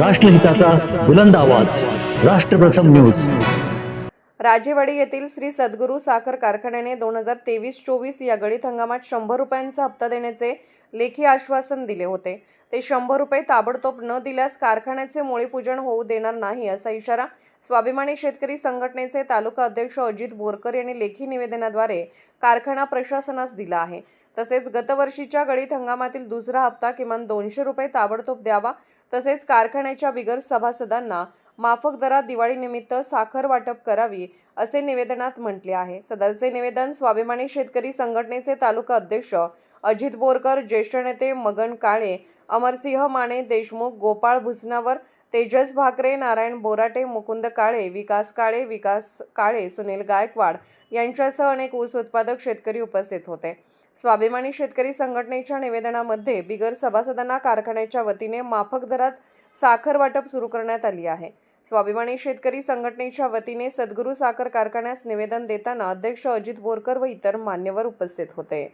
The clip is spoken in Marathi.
राष्ट्रहिताचा बुलंद आवाज. राष्ट्रप्रथम न्यूज. राजेवाडी येथील श्री सद्गुरू साखर कारखान्याने दोन हजार तेवीस चोवीस या गणित हंगामात शंभर रुपयांचा हप्ता देण्याचे लेखी आश्वासन दिले होते. ते शंभर रुपये ताबडतोब न दिल्यास कारखान्याचे मोळीपूजन होऊ देणार नाही असा इशारा स्वाभिमानी शेतकरी संघटनेचे तालुका अध्यक्ष अजित बोरकर यांनी लेखी निवेदनाद्वारे कारखाना प्रशासनास दिला आहे. तसेच गतवर्षीच्या गळीत हंगामातील दुसरा हप्ता किमान दोनशे रुपये ताबडतोब द्यावा तसेच कारखान्याच्या बिगर सभासदांना माफक दरात दिवाळीनिमित्त साखर वाटप करावी असे निवेदनात म्हटले आहे. सदरचे निवेदन स्वाभिमानी शेतकरी संघटनेचे तालुका अध्यक्ष अजित बोरकर ज्येष्ठ नेते मगन काळे अमरसिंह माने देशमुख गोपाळ भुसनावर तेजस भाकरे नारायण बोराटे मुकुंद काळे विकास काळे विकास काळे सुनील गायकवाड यांच्यासह अनेक ऊस उत्पादक शेतकरी उपस्थित होते. स्वाभिमानी शेतकरी संघटनेच्या निवेदनामध्ये बिगर सभासदांना कारखान्याच्या वतीने माफक दरात साखर वाटप सुरू करण्यात आली आहे. स्वाभिमानी शेतकरी संघटनेच्या वतीने सद्गुरू साखर कारखान्यास निवेदन देताना अध्यक्ष अजित बोरकर व इतर मान्यवर उपस्थित होते.